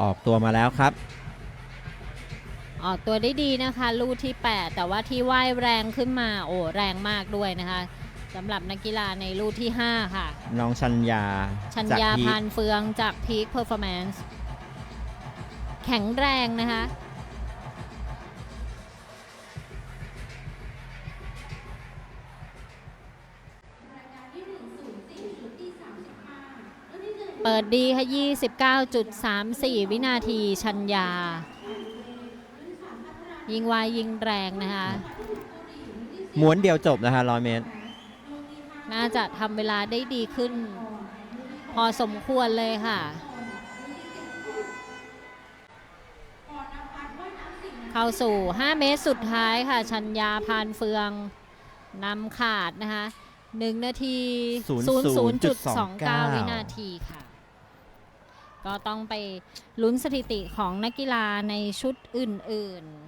ออกตัวมาแล้วครับ ออกตัวได้ดีนะคะ ลูกที่ 8 แต่ว่าที่ว่ายแรงขึ้นมาโอ้แรงมากด้วยนะคะสำหรับนักกีฬาในลูกที่ 5 ค่ะ น้องชัญญาชัญจากญาพีคพานเฟืองจาก Peak Performance แข็งแรงนะคะ เปิดดีค่ะ29.34 วินาทีชัญญา ยิงวายยิงแรงนะคะ ม้วนเดียวจบนะคะร้อยเมตร น่าจะทำเวลาได้ดีขึ้น พอสมควรเลยค่ะ เข้าสู่ 5 เมตรสุดท้ายค่ะ ชัญญาพานเฟืองนำขาดนะคะ1นาที 00.29 วินาทีค่ะ ก็ต้องไปลุ้นสถิติของนักกีฬาในชุดอื่น ๆ